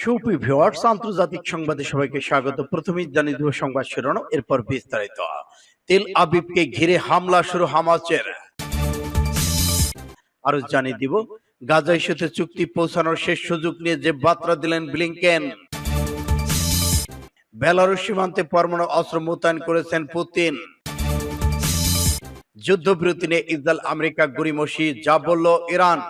Soupy viewers আন্তর্জাতিক সংবাদে সবাইকে স্বাগত। প্রথমেই জানিয়ে দেব সংবাদ শিরোনাম, এরপর বিস্তারিত। তেল আবিবকে ঘিরে হামলা শুরু হামাসের। আরও জানিয়ে দিব গাজা ইস্যুতে চুক্তি পৌঁছানোর শেষ সুযোগ নিয়ে যে বার্তা দিলেন ব্লিংকেন। বেলারুশ সীমান্তে পরমাণু অস্ত্র মোতায়েন করেছেন পুতিন। যুদ্ধবিরতি নিয়ে ইসরায়েল, আমেরিকা গড়িমসি যা বলল ইরান।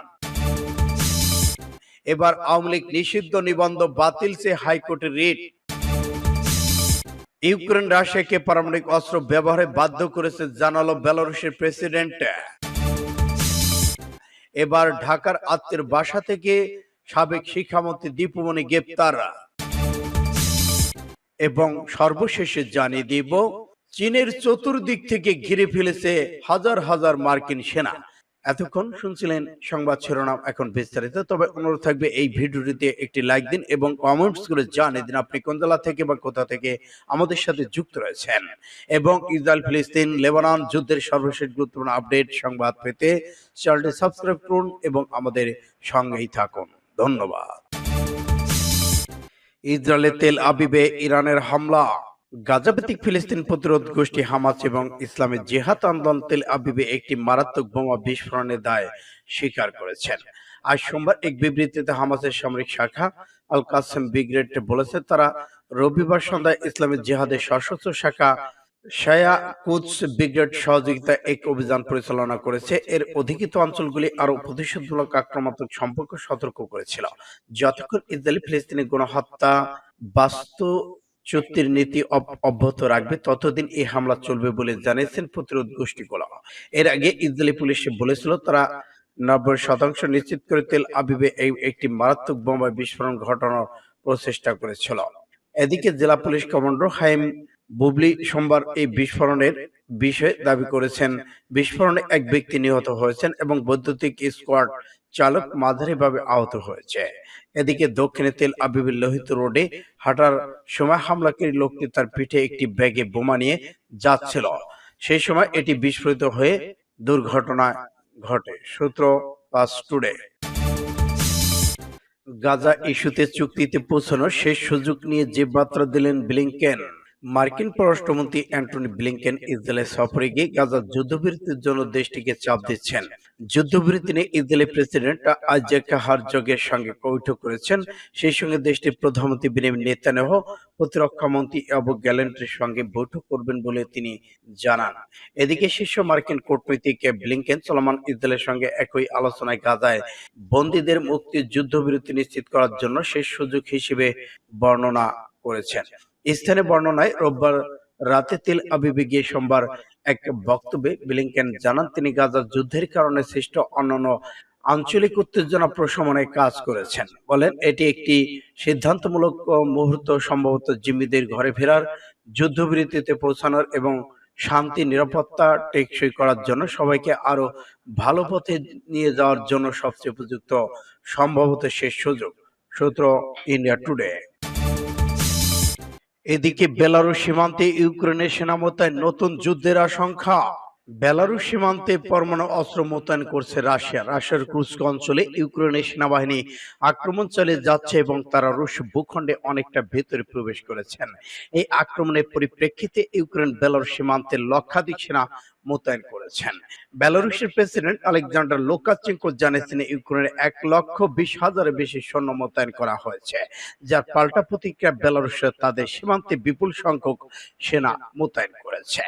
এবার আওয়ামী লীগ নিষিদ্ধ নিবন্ধ বাতিল সে হাইকোর্টের রিট। ইউক্রেন রাশিয়াকে পারমাণবিক অস্ত্র ব্যবহারে বাধ্য করেছে জানালো বেলারুশের প্রেসিডেন্ট। এবার ঢাকার আত্মীয় বাসা থেকে সাবেক শিক্ষামন্ত্রী দীপুমণি গ্রেপ্তার। এবং সর্বশেষে জানিয়ে দিব, চীনের চতুর্দিক থেকে ঘিরে ফেলেছে হাজার হাজার মার্কিন সেনা। এতক্ষণ শুনছিলেন সংবাদ শিরোনাম এখন বিস্তারিত। তবে অনুরোধ থাকবে এই ভিডিওটিতে একটি লাইক দিন এবং কমেন্টস করে জানিয়ে দিন আপনি কোন জেলা থেকে বা কোথা থেকে আমাদের সাথে যুক্ত রয়েছেন। এবং ইসরায়েল, ফিলিস্তিন, লেবানন যুদ্ধের সর্বশেষ গুরুত্বপূর্ণ আপডেট সংবাদ পেতে চ্যানেলটি সাবস্ক্রাইব করুন এবং আমাদের সঙ্গেই থাকুন। ধন্যবাদ। ইসরায়েলের তেল আবিবে ইরানের হামলা। গাজাভিত্তিক ফিলিস্তিন প্রতিরোধ গোষ্ঠী হামাস এবং ইসলামী জেহাদ আন্দোলন তেল আবিবে একটি মারাত্মক বোমা বিস্ফোরণের দায় স্বীকার করেছেন। আজ সোমবার এক বিবৃতিতে হামাসের সামরিক শাখা আল কাসেম ব্রিগেড বলেছে, তারা রবিবার সন্ধ্যায় ইসলামী জেহাদের সশস্ত্র শাখা শায়া কুচ ব্রিগেড সহযোগিতা এক অভিযান পরিচালনা করেছে। এর অধিকৃত অঞ্চলগুলি আরও প্রতিশোধমূলক আক্রমণাত্মক সম্পর্ক সতর্ক করেছিল। যতক্ষণ ইসরায়েলি ফিলিস্তিনি গণহত্যা বাস্তু চুক্তির নীতি অব্যাহত রাখবে। ততদিন এই হামলা চলবে বলে জানিয়েছেন প্রতিরোধ গোষ্ঠীগুলো। এর আগে ইসরায়েলি পুলিশ বলেছিল, তারা নব্বই শতাংশ নিশ্চিত করে তেল আবিবে এই একটি মারাত্মক বোমা বিস্ফোরণ ঘটানোর প্রচেষ্টা করেছিল। এদিকে জেলা পুলিশ কমান্ডার হাইম বুবলি সোমবার এই বিস্ফোরণের বিষয়ে দাবি করেছেন। বিস্ফোরণে এক ব্যক্তি নিহত হয়েছেন এবং বৈদ্যুতিক স্কোয়াড চালক মাঝারিভাবে আহত হয়েছে। এদিকে দক্ষিণে তেল আবিবের লোহিত রোডে হাঁটার সময় হামলাকারী লোকটি তার পিঠে একটি ব্যাগে বোমা নিয়ে যাচ্ছিল। সেই সময় এটি বিস্ফোরিত হয়ে দুর্ঘটনা ঘটে। সূত্র পাস টুডে। গাজা ইস্যুতে চুক্তিতে পৌঁছানোর শেষ সুযোগ নিয়ে যে বার্তা দিলেন ব্লিংকেন। মার্কিন পররাষ্ট্রমন্ত্রী অ্যান্টনি ব্লিংকেন ইসরায়েলের সফরে গিয়ে গাজার যুদ্ধবিরতির জন্য দেশটিকে চাপ দিচ্ছেন। যুদ্ধবিরতি নিয়ে ইসরায়েলের প্রেসিডেন্ট আইজাক হারজগের সঙ্গে বৈঠক করেছেন। সেই সঙ্গে দেশটির প্রধানমন্ত্রী বেনিয়ামিন নেতানিয়াহু, প্রতিরক্ষা মন্ত্রী আবু গ্যালেন্টের সঙ্গে বৈঠক করবেন বলে তিনি জানান। এদিকে শীর্ষ মার্কিন কূটনৈতিক ব্লিংকেন চলমান ইসরায়েলের সঙ্গে একই আলোচনায় গাজায় বন্দীদের মুক্তির যুদ্ধবিরতি নিশ্চিত করার জন্য শেষ সুযোগ হিসেবে বর্ণনা করেছেন। স্থানে বর্ণনায় রোববার রাতে তেল আবিবে গিয়ে সোমবার এক বক্তব্যে ব্লিংকেন জানান, তিনি গাজার যুদ্ধের কারণে সৃষ্ট অন্যান্য আঞ্চলিক উত্তেজনা প্রশমনে কাজ করেছেন। বলেন, এটি একটি সিদ্ধান্তমূলক মুহূর্ত, সম্ভবত জিম্মিদের ঘরে ফেরার, যুদ্ধবিরতিতে পৌঁছানোর এবং শান্তি, নিরাপত্তা টেকসই করার জন্য সবাইকে আরও ভালো পথে নিয়ে যাওয়ার জন্য সবচেয়ে উপযুক্ত, সম্ভবত শেষ সুযোগ। সূত্র ইন্ডিয়া টুডে। এদিকে বেলারুশ সীমান্তে ইউক্রেনের সেনা মোতায়েন নতুন যুদ্ধের আশঙ্কা। বেলারুশ সীমান্তে পরমাণু অস্ত্র মোতায়েন করছে রাশিয়া। রাশিয়ার কুস্ক অঞ্চলে ইউক্রেনের সেনাবাহিনী আক্রমণ চালিয়ে যাচ্ছে এবং তারা রুশ ভূখণ্ডে অনেকটা ভেতরে প্রবেশ করেছেন। এই আক্রমণের পরিপ্রেক্ষিতে ইউক্রেন বেলারুশ সীমান্তে লক্ষাধিক সেনা মোতায়েন করেছেন। বেলারুশের প্রেসিডেন্ট আলেকজান্ডার লোকাচেঙ্কো জানিয়েছেন ইউক্রেনের এক লক্ষ বিশ হাজারের বেশি সৈন্য মোতায়েন করা হয়েছে যার পাল্টা প্রতিক্রিয়া বেলারুশে তাদের সীমান্তে বিপুল সংখ্যক সেনা মোতায়েন করেছে।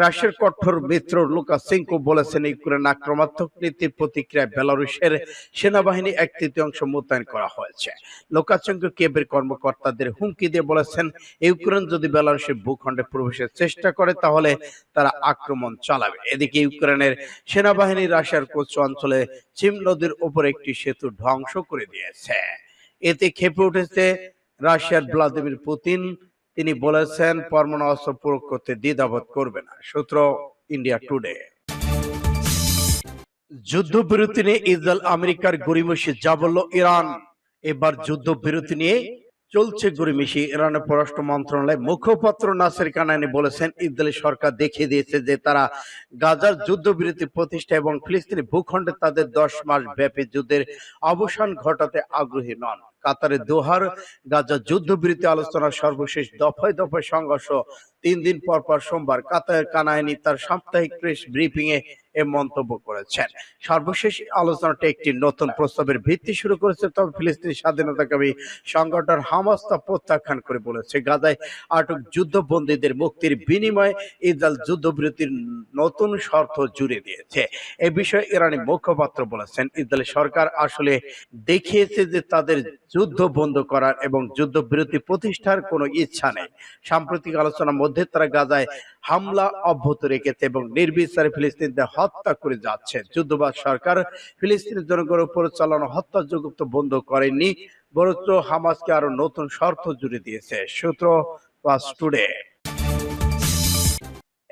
রাশিয়ার কঠোর মিত্র লুকাসেঙ্কো বলেছেন ইউক্রেন আক্রমণাত্মক নীতির প্রতিক্রিয়ায় বেলারুশের সেনাবাহিনী এক তৃতীয়াংশ মোতায়েন করা হয়েছে। লোকাচেঙ্কো কেবের কর্মকর্তাদের হুমকি দিয়ে বলেছেন ইউক্রেন যদি বেলারুশের ভূখণ্ডে প্রবেশের চেষ্টা করে তাহলে তারা আক্রমণ চালাবে। এদিকে ইউক্রেনের সেনাবাহিনী রাশিয়ার কোচ অঞ্চলে চিম নদীর উপর একটি সেতু ধ্বংস করে দিয়েছে। এতে ক্ষেপে উঠেছে রাশিয়ার ভ্লাদিমির পুতিন। তিনি বলেছেন, পরমাণু অস্ত্র প্রয়োগ করতে দ্বিধাবোধ করবে না। সূত্র ইন্ডিয়া টুডে। যুদ্ধবিরতি নিয়ে ইসরায়েল, আমেরিকার গরিমসি যা বলল ইরান, এবার যুদ্ধবিরতি নিয়ে চলছে গরিমিশি। ইরানের পররাষ্ট্র মন্ত্রণালয় মুখপাত্র নাসির কানানি বলেছেন, ইসরায়েলি সরকার দেখিয়ে দিয়েছে যে তারা গাজার যুদ্ধবিরতি প্রতিষ্ঠা এবং ফিলিস্তিনি ভূখণ্ডে তাদের দশ মাস ব্যাপী যুদ্ধের অবসান ঘটাতে আগ্রহী নন। কাতারে দোহার গাজা যুদ্ধবিরতি আলোচনার সর্বশেষ দফায় দফায় সংঘর্ষ তিন দিন পর পর সোমবার। কাতার কানায়নি তার সাপ্তাহিক প্রেস ব্রিফিং এ এ মন্তব্য করেছেন। সর্বশেষ আলোচনাটি একটি নতুন প্রস্তাবের ভিত্তি শুরু করেছে, তবে ফিলিস্তিনি স্বাধীনতাকামী সংগঠন হামাস তা প্রত্যাখ্যান করে বলেছে, গাজায় আটক যুদ্ধবন্দীদের মুক্তির বিনিময়ে ইসরায়েল যুদ্ধবিরতির নতুন শর্ত জুড়ে দিয়েছে। এ বিষয়ে ইরানি মুখপাত্র বলেছেন ইসরায়েল সরকার আসলে দেখিয়েছে যে তাদের যুদ্ধ বন্ধ করার এবং যুদ্ধবিরতি প্রতিষ্ঠার কোনো ইচ্ছা নেই। সাম্প্রতিক আলোচনার মধ্যে তারা গাজায় হামলা অব্যাহত রেখেছে এবং নির্বিচারে ফিলিস্তিনদের হত্যা করে যাচ্ছে। যুদ্ধবাদ সরকার ফিলিস্তিনি জনগণের উপর চালানো হত্যাযজ্ঞ বন্ধ করেনি, বরঞ্চ হামাসকে আরও নতুন শর্ত জুড়ে দিয়েছে। সূত্র পাস টুডে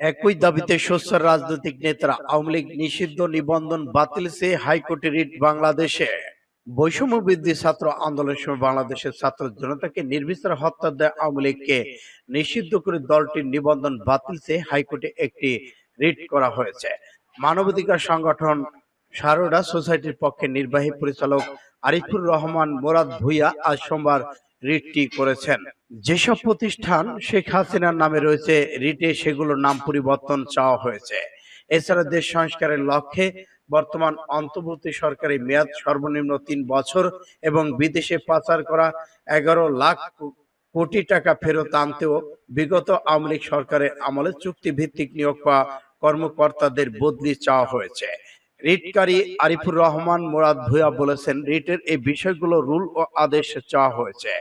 একই দাবিতে সোচ্চার রাজনৈতিক নেতারা আওয়ামী লীগ নিষিদ্ধ নিবন্ধন বাতিল সে হাইকোর্টে রিট বাংলাদেশে। বৈষম্য বৃদ্ধি ছাত্র আন্দোলনের সময় বাংলাদেশের ছাত্র জনতাকে নির্বিচার হত্যা দেয় আওয়ামী লীগকে। নিষিদ্ধ করে দলটির নিবন্ধন বাতিল সে হাইকোর্টে একটি রিট করা হয়েছে। মানবাধিকার সংগঠন সারোডা সোসাইটির পক্ষে নির্বাহী পরিচালক আরিফুর রহমান মোরাদ ভুইয়া আজ সোমবার রিটটি করেছেন। যেসব প্রতিষ্ঠান শেখ হাসিনার নামে রয়েছে, রিটে সেগুলোর নাম পরিবর্তন চাওয়া হয়েছে। এছাড়া দেশ সংস্কারের লক্ষ্যে বর্তমান অন্তর্বর্তী সরকারি মেয়াদ সর্বনিম্ন তিন বছর এবং বিদেশে পাচার করা এগারো লাখ কোটি টাকা ফেরত আনতেও বিগত আওয়ামী লীগ সরকারের আমলে চুক্তি ভিত্তিক নিয়োগ পাওয়া কর্মকর্তাদের বদলি চাওয়া হয়েছে। রিটকারী আরিফুর রহমান মোরাদ ভুয়া বলেছেন, রিটের এই বিষয়গুলো রুল ও আদেশ চাওয়া হয়েছে।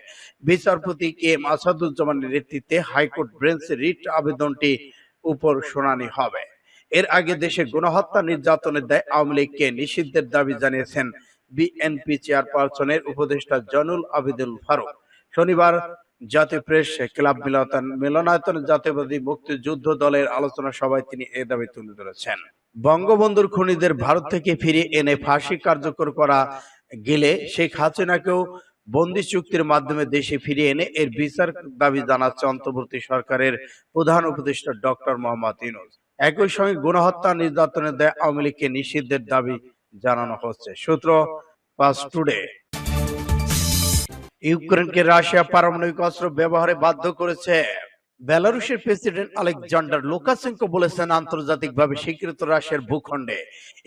বিচারপতি কে এম আসাদুজ্জামানের নেতৃত্বে হাইকোর্ট বেঞ্চ রিট আবেদনটি উপর শুনানি হবে। এর আগে দেশে গণহত্যা নির্যাতনের দায় আওয়ামী লীগকে নিষিদ্ধের দাবি জানিয়েছেন বিএনপি চেয়ারপারসনের উপদেষ্টা জনুল আবিদুল ফারুক। শনিবার জাতীয় প্রেস ক্লাব মিলনায়তন মিলনায়তন জাতীয়বাদী মুক্তিযুদ্ধ দলের আলোচনা সভায় তিনি এ দাবি তুলে ধরেছেন। বঙ্গবন্ধুর খুনিদের ভারত থেকে ফিরে এনে ফাঁসি কার্যকর করা গেলে শেখ হাসিনাকেও বন্দি চুক্তির মাধ্যমে দেশে ফিরিয়ে এনে এর বিচার দাবি জানাচ্ছে অন্তর্বর্তী সরকারের প্রধান উপদেষ্টা ডক্টর মোহাম্মদ ইউনুস। একই সঙ্গে গণহত্যা নির্যাতনের দেয় আওয়ামী লীগকে নিষিদ্ধের দাবি জানানো হচ্ছে। সূত্র পাস টুডে। ইউক্রেনকে রাশিয়া পারমাণবিক অস্ত্র ব্যবহারে বাধ্য করেছে। বেলারুশের প্রেসিডেন্ট আলেকজান্ডার লুকাসেঙ্কো বলেছেন আন্তর্জাতিকভাবে স্বীকৃত রাশিয়ার ভূখণ্ডে।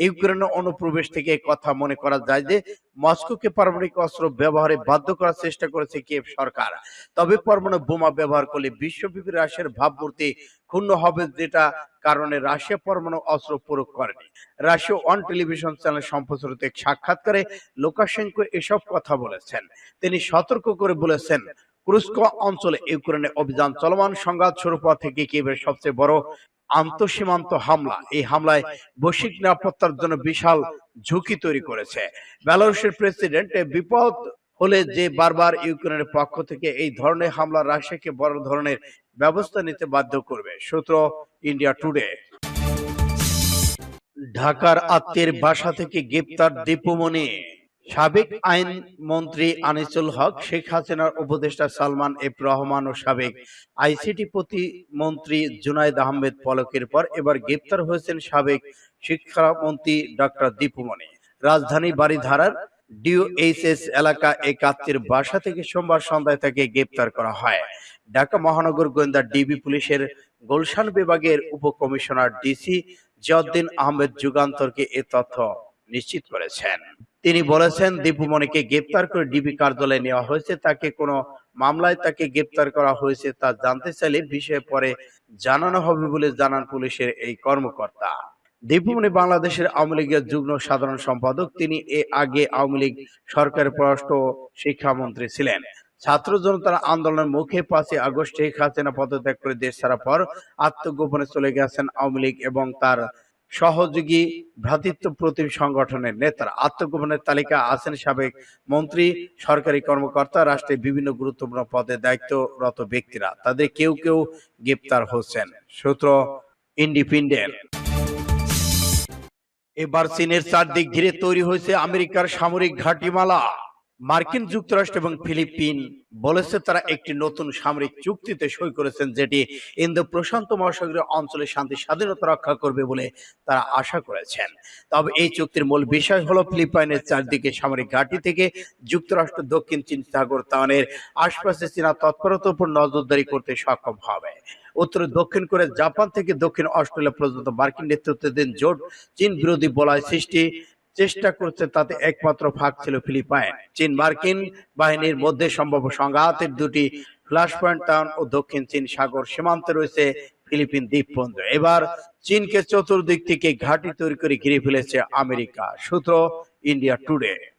ইউক্রেনের অনুপ্রবেশ থেকে কথা মনে করা যায় যে মস্কোকে পারমাণবিক অস্ত্র ব্যবহারে বাধ্য করার চেষ্টা করেছে কিয়েভ সরকার। তবে পরমাণু বোমা ব্যবহার করলে বিশ্বব্যাপী রাশিয়ার ভাবমূর্তি ক্ষুণ্ণ হবে যেটা কারণে রাশিয়া পরমাণু অস্ত্র প্রয়োগ করেনি। রাশিয়া অন টেলিভিশন চ্যানেল সম্প্রচারিত এক সাক্ষাৎকারে লুকাশেঙ্কো এসব কথা বলেছেন। তিনি সতর্ক করে বলেছেন কুরস্ক অঞ্চলে ইউক্রেনে অভিযান চলমান সংঘাত শুরু হওয়া থেকে কিয়েভের সবচেয়ে বড় আন্তঃসীমান্ত হামলা। এই হামলায় বৈশ্বিক নিরাপত্তার জন্য বিশাল ঝুঁকি তৈরি করেছে। বেলারুশের প্রেসিডেন্ট বিপদ হলে যে বারবার ইউক্রেনের পক্ষ থেকে এই ধরনের হামলা রাশিয়াকে বড় ধরনের ব্যবস্থা নিতে বাধ্য করবে। সূত্র ইন্ডিয়া টুডে। ঢাকার আত্মীয়ের বাসা থেকে গ্রেপ্তার দীপুমণি সাবেক আইন মন্ত্রী আনিসুল হক, শেখ হাসিনার উপদেষ্টা সালমান এফ রহমান ও সাবেক আইসিটি প্রতিমন্ত্রী জুনাইদ আহমেদ পলকের পর এবার গ্রেপ্তার হয়েছেন সাবেক শিক্ষামন্ত্রী ডক্টর দীপুমণি রাজধানী বাড়িধারার ডিওএইচএস এলাকা এক আত্মীয়ের বাসা থেকে সোমবার সন্ধ্যায় তাকে গ্রেপ্তার করা হয়। ঢাকা মহানগর গোয়েন্দা ডিবি পুলিশের গুলশান বিভাগের উপকমিশনার ডিসি জিয়াউদ্দিন আহমেদ যুগান্তরকে এ তথ্য নিশ্চিত করেছেন। তিনি বলেছেন, দীপুমণিকে গ্রেপ্তার করে ডিবি কার্যালয়ে নেওয়া হয়েছে। তাকে কোনো মামলায় তাকে গ্রেপ্তার করা হয়েছে তা জানতে চাইলে বিষয়ে পরে জানানো হবে বলে জানান পুলিশের এই কর্মকর্তা। দীপুমণি বাংলাদেশের আওয়ামী লীগের যুগ্ম সাধারণ সম্পাদক। তিনি এ আগে আওয়ামী লীগ সরকারের পররাষ্ট্র শিক্ষামন্ত্রী ছিলেন। ছাত্র জনতার আন্দোলনের মুখে পাঁচই আগস্ট শেখ হাসিনা পদত্যাগ করে দেশ ছাড়ার পর আত্মগোপনে চলে গেছেন আওয়ামী লীগ এবং তার সহযোগী ভ্রাতৃত্ব প্রতিম সংগঠনের নেতারা, আত্মগোপনের তালিকা আছেন সাবেক মন্ত্রী, সরকারি কর্মকর্তা, রাষ্ট্রের বিভিন্ন গুরুত্বপূর্ণ পদে দায়িত্বরত ব্যক্তিরা। তাদের কেউ কেউ গ্রেপ্তার হচ্ছেন। সূত্র ইন্ডিপেন্ডেন্ট। এবার চীনের চারদিক ঘিরে তৈরি হয়েছে আমেরিকার সামরিক ঘাঁটিমালা। মার্কিন যুক্তরাষ্ট্র এবং ফিলিপিন বলেছে তারা একটি নতুন সামরিক চুক্তিতে সই করেছেন যেটি ইন্দো প্রশান্ত মহাসাগরীয় অঞ্চলে শান্তি স্বাধীনতা রক্ষা করবে বলে তারা আশা করেছেন। তবে এই চুক্তির মূল বিষয় হলো ফিলিপাইনের চারদিকে সামরিক ঘাঁটি থেকে যুক্তরাষ্ট্র দক্ষিণ চীন সাগর তানের আশপাশে চীনা তৎপরতার উপর নজরদারি করতে সক্ষম হবে। উত্তর দক্ষিণ করে জাপান থেকে দক্ষিণ অস্ট্রেলিয়া পর্যন্ত মার্কিন নেতৃত্বাধীন জোট চীন বিরোধী বলয় সৃষ্টি চেষ্টা করছে, তাতে একমাত্র ফাঁক ছিল ফিলিপাইন। চীন মার্কিন বাহিনীর মধ্যে সম্ভাব্য সংঘাতের দুটি ফ্ল্যাশ পয়েন্ট টাউন ও দক্ষিণ চীন সাগর সীমান্তে রয়েছে ফিলিপিন দ্বীপপুঞ্জ। এবার চীনকে চতুর্দিক থেকে ঘাঁটি তৈরি করে ঘিরে ফেলেছে আমেরিকা। সূত্র ইন্ডিয়া টুডে।